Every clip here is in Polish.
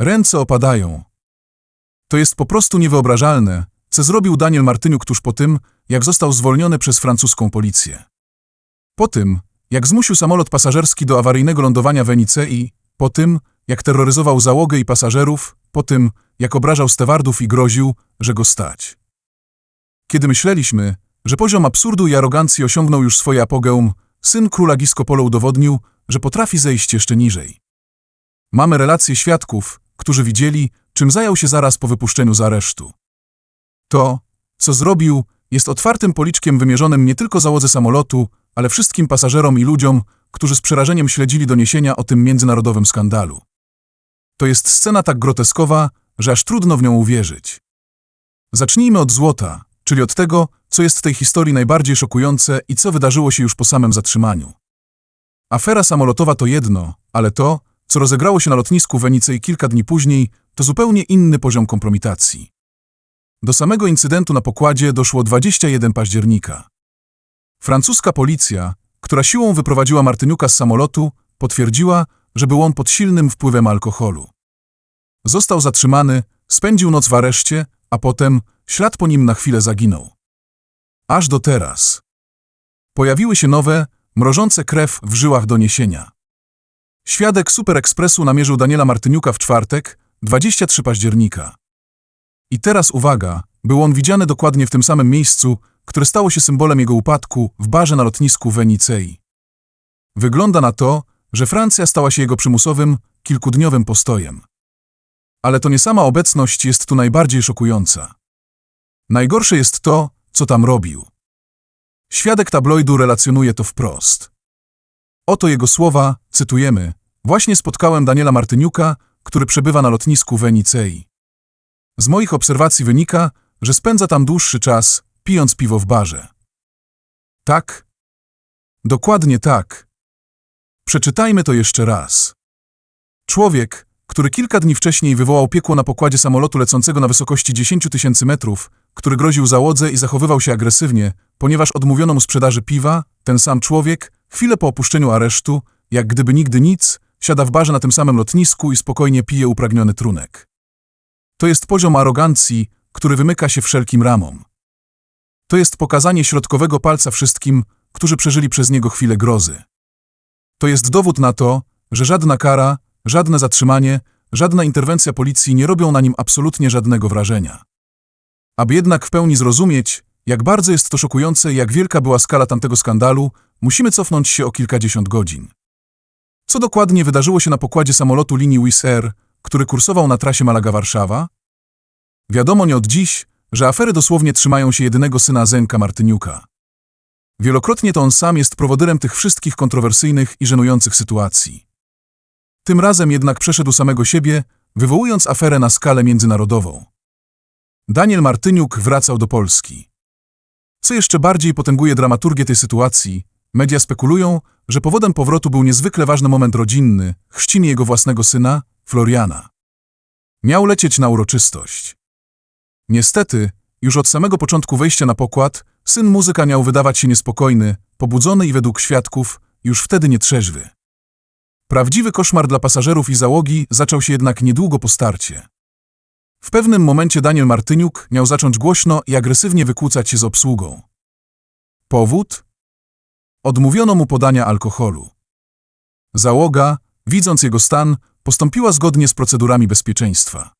Ręce opadają. To jest po prostu niewyobrażalne, co zrobił Daniel Martyniuk tuż po tym, jak został zwolniony przez francuską policję. Po tym, jak zmusił samolot pasażerski do awaryjnego lądowania w Enicei, po tym, jak terroryzował załogę i pasażerów, po tym, jak obrażał stewardów i groził, że go stać. Kiedy myśleliśmy, że poziom absurdu i arogancji osiągnął już swoje apogeum, syn króla Gisco Polo udowodnił, że potrafi zejść jeszcze niżej. Mamy relacje świadków, którzy widzieli, czym zajął się zaraz po wypuszczeniu z aresztu. To, co zrobił, jest otwartym policzkiem wymierzonym nie tylko załodze samolotu, ale wszystkim pasażerom i ludziom, którzy z przerażeniem śledzili doniesienia o tym międzynarodowym skandalu. To jest scena tak groteskowa, że aż trudno w nią uwierzyć. Zacznijmy od złota, czyli od tego, co jest w tej historii najbardziej szokujące i co wydarzyło się już po samym zatrzymaniu. Afera samolotowa to jedno, ale to, co rozegrało się na lotnisku w Enicei kilka dni później, to zupełnie inny poziom kompromitacji. Do samego incydentu na pokładzie doszło 21 października. Francuska policja, która siłą wyprowadziła Martyniuka z samolotu, potwierdziła, że był on pod silnym wpływem alkoholu. Został zatrzymany, spędził noc w areszcie, a potem ślad po nim na chwilę zaginął. Aż do teraz. Pojawiły się nowe, mrożące krew w żyłach doniesienia. Świadek Super Expressu namierzył Daniela Martyniuka w czwartek, 23 października. I teraz uwaga, był on widziany dokładnie w tym samym miejscu, które stało się symbolem jego upadku w barze na lotnisku w Enicei. Wygląda na to, że Francja stała się jego przymusowym, kilkudniowym postojem. Ale to nie sama obecność jest tu najbardziej szokująca. Najgorsze jest to, co tam robił. Świadek tabloidu relacjonuje to wprost. Oto jego słowa, cytujemy, właśnie spotkałem Daniela Martyniuka, który przebywa na lotnisku w Enicei. Z moich obserwacji wynika, że spędza tam dłuższy czas, pijąc piwo w barze. Tak? Dokładnie tak. Przeczytajmy to jeszcze raz. Człowiek, który kilka dni wcześniej wywołał piekło na pokładzie samolotu lecącego na wysokości 10 tysięcy metrów, który groził załodze i zachowywał się agresywnie, ponieważ odmówiono mu sprzedaży piwa, ten sam człowiek, chwilę po opuszczeniu aresztu, jak gdyby nigdy nic, siada w barze na tym samym lotnisku i spokojnie pije upragniony trunek. To jest poziom arogancji, który wymyka się wszelkim ramom. To jest pokazanie środkowego palca wszystkim, którzy przeżyli przez niego chwilę grozy. To jest dowód na to, że żadna kara, żadne zatrzymanie, żadna interwencja policji nie robią na nim absolutnie żadnego wrażenia. Aby jednak w pełni zrozumieć, jak bardzo jest to szokujące i jak wielka była skala tamtego skandalu, musimy cofnąć się o kilkadziesiąt godzin. Co dokładnie wydarzyło się na pokładzie samolotu linii Wizz Air, który kursował na trasie Malaga-Warszawa? Wiadomo nie od dziś, że afery dosłownie trzymają się jedynego syna Zenka Martyniuka. Wielokrotnie to on sam jest prowodyrem tych wszystkich kontrowersyjnych i żenujących sytuacji. Tym razem jednak przeszedł samego siebie, wywołując aferę na skalę międzynarodową. Daniel Martyniuk wracał do Polski. Co jeszcze bardziej potęguje dramaturgię tej sytuacji, media spekulują, że powodem powrotu był niezwykle ważny moment rodzinny, chrzciny jego własnego syna, Floriana. Miał lecieć na uroczystość. Niestety, już od samego początku wejścia na pokład, syn muzyka miał wydawać się niespokojny, pobudzony i według świadków, już wtedy nietrzeźwy. Prawdziwy koszmar dla pasażerów i załogi zaczął się jednak niedługo po starcie. W pewnym momencie Daniel Martyniuk miał zacząć głośno i agresywnie wykłócać się z obsługą. Powód? Odmówiono mu podania alkoholu. Załoga, widząc jego stan, postąpiła zgodnie z procedurami bezpieczeństwa.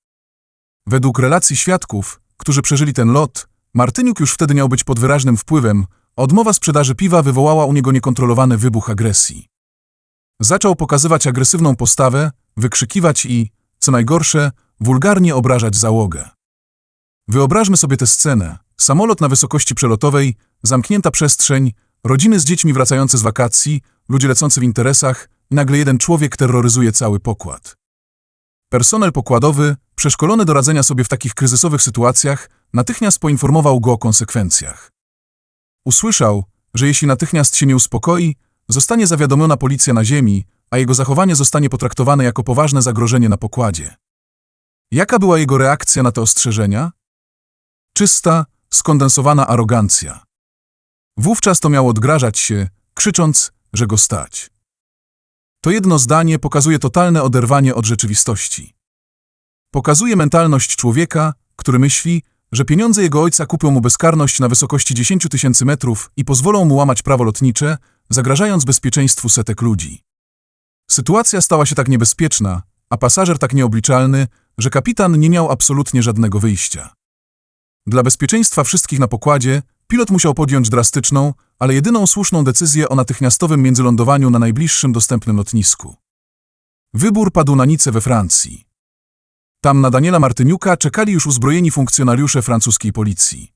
Według relacji świadków, którzy przeżyli ten lot, Martyniuk już wtedy miał być pod wyraźnym wpływem, odmowa sprzedaży piwa wywołała u niego niekontrolowany wybuch agresji. Zaczął pokazywać agresywną postawę, wykrzykiwać i, co najgorsze, wulgarnie obrażać załogę. Wyobraźmy sobie tę scenę. Samolot na wysokości przelotowej, zamknięta przestrzeń, rodziny z dziećmi wracające z wakacji, ludzie lecący w interesach nagle jeden człowiek terroryzuje cały pokład. Personel pokładowy, przeszkolony do radzenia sobie w takich kryzysowych sytuacjach, natychmiast poinformował go o konsekwencjach. Usłyszał, że jeśli natychmiast się nie uspokoi, zostanie zawiadomiona policja na ziemi, a jego zachowanie zostanie potraktowane jako poważne zagrożenie na pokładzie. Jaka była jego reakcja na te ostrzeżenia? Czysta, skondensowana arogancja. Wówczas to miał odgrażać się, krzycząc, że go stać. To jedno zdanie pokazuje totalne oderwanie od rzeczywistości. Pokazuje mentalność człowieka, który myśli, że pieniądze jego ojca kupią mu bezkarność na wysokości 10 tysięcy metrów i pozwolą mu łamać prawo lotnicze, zagrażając bezpieczeństwu setek ludzi. Sytuacja stała się tak niebezpieczna, a pasażer tak nieobliczalny, że kapitan nie miał absolutnie żadnego wyjścia. Dla bezpieczeństwa wszystkich na pokładzie pilot musiał podjąć drastyczną, ale jedyną słuszną decyzję o natychmiastowym międzylądowaniu na najbliższym dostępnym lotnisku. Wybór padł na Nice we Francji. Tam na Daniela Martyniuka czekali już uzbrojeni funkcjonariusze francuskiej policji.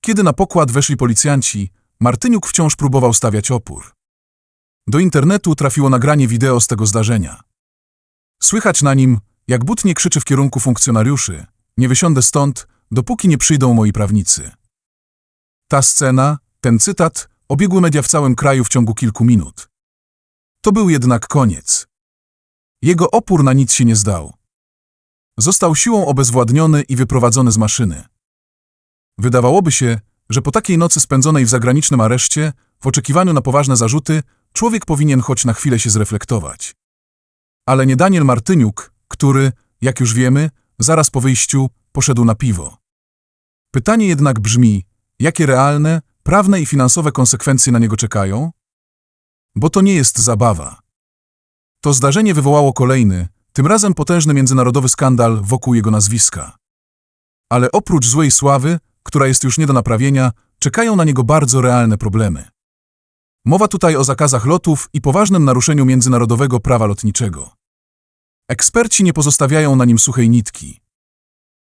Kiedy na pokład weszli policjanci, Martyniuk wciąż próbował stawiać opór. Do internetu trafiło nagranie wideo z tego zdarzenia. Słychać na nim, jak butnie krzyczy w kierunku funkcjonariuszy: Nie wysiądę stąd, dopóki nie przyjdą moi prawnicy. Ta scena, ten cytat, obiegły media w całym kraju w ciągu kilku minut. To był jednak koniec. Jego opór na nic się nie zdał. Został siłą obezwładniony i wyprowadzony z maszyny. Wydawałoby się, że po takiej nocy spędzonej w zagranicznym areszcie, w oczekiwaniu na poważne zarzuty, człowiek powinien choć na chwilę się zreflektować. Ale nie Daniel Martyniuk, który, jak już wiemy, zaraz po wyjściu poszedł na piwo. Pytanie jednak brzmi, jakie realne, prawne i finansowe konsekwencje na niego czekają? Bo to nie jest zabawa. To zdarzenie wywołało kolejny, tym razem potężny międzynarodowy skandal wokół jego nazwiska. Ale oprócz złej sławy, która jest już nie do naprawienia, czekają na niego bardzo realne problemy. Mowa tutaj o zakazach lotów i poważnym naruszeniu międzynarodowego prawa lotniczego. Eksperci nie pozostawiają na nim suchej nitki.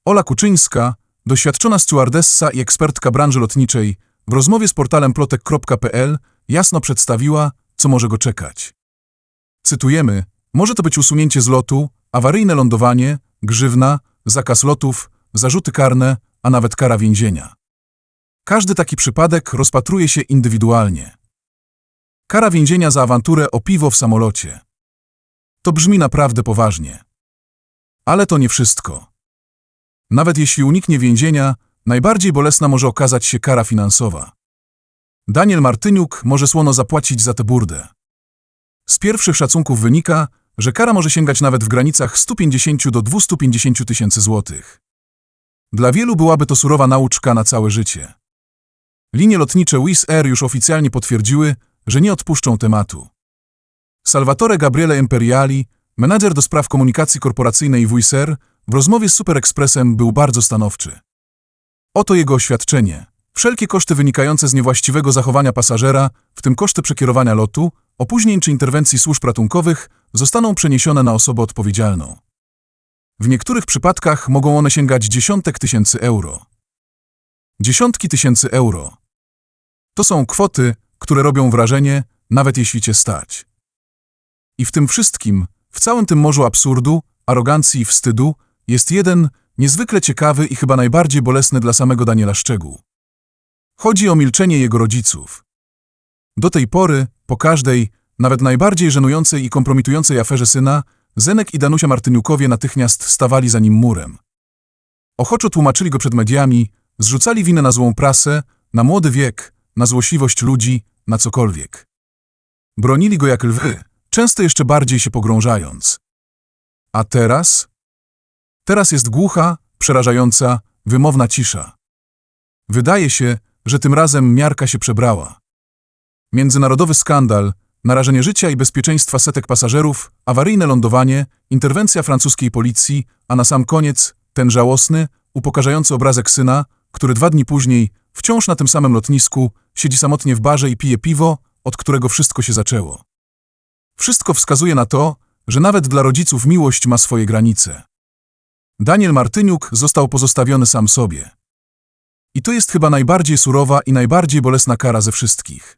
Ola Kuczyńska, doświadczona stewardessa i ekspertka branży lotniczej, w rozmowie z portalem plotek.pl jasno przedstawiła, co może go czekać. Cytujemy, może to być usunięcie z lotu, awaryjne lądowanie, grzywna, zakaz lotów, zarzuty karne, a nawet kara więzienia. Każdy taki przypadek rozpatruje się indywidualnie. Kara więzienia za awanturę o piwo w samolocie. To brzmi naprawdę poważnie. Ale to nie wszystko. Nawet jeśli uniknie więzienia, najbardziej bolesna może okazać się kara finansowa. Daniel Martyniuk może słono zapłacić za tę burdę. Z pierwszych szacunków wynika, że kara może sięgać nawet w granicach 150 do 250 tysięcy złotych. Dla wielu byłaby to surowa nauczka na całe życie. Linie lotnicze Wizz Air już oficjalnie potwierdziły, że nie odpuszczą tematu. Salvatore Gabriele Imperiali, menadżer do spraw komunikacji korporacyjnej Wizz Air, w rozmowie z Super Expressem był bardzo stanowczy. Oto jego oświadczenie. Wszelkie koszty wynikające z niewłaściwego zachowania pasażera, w tym koszty przekierowania lotu, opóźnień czy interwencji służb ratunkowych, zostaną przeniesione na osobę odpowiedzialną. W niektórych przypadkach mogą one sięgać dziesiątek tysięcy euro. Dziesiątki tysięcy euro. To są kwoty, które robią wrażenie, nawet jeśli cię stać. I w tym wszystkim, w całym tym morzu absurdu, arogancji i wstydu, jest jeden, niezwykle ciekawy i chyba najbardziej bolesny dla samego Daniela szczegół. Chodzi o milczenie jego rodziców. Do tej pory, po każdej, nawet najbardziej żenującej i kompromitującej aferze syna, Zenek i Danusia Martyniukowie natychmiast stawali za nim murem. Ochoczo tłumaczyli go przed mediami, zrzucali winę na złą prasę, na młody wiek, na złośliwość ludzi, na cokolwiek. Bronili go jak lwy, często jeszcze bardziej się pogrążając. A teraz? Teraz jest głucha, przerażająca, wymowna cisza. Wydaje się, że tym razem miarka się przebrała. Międzynarodowy skandal, narażenie życia i bezpieczeństwa setek pasażerów, awaryjne lądowanie, interwencja francuskiej policji, a na sam koniec ten żałosny, upokarzający obrazek syna, który dwa dni później, wciąż na tym samym lotnisku, siedzi samotnie w barze i pije piwo, od którego wszystko się zaczęło. Wszystko wskazuje na to, że nawet dla rodziców miłość ma swoje granice. Daniel Martyniuk został pozostawiony sam sobie. I to jest chyba najbardziej surowa i najbardziej bolesna kara ze wszystkich.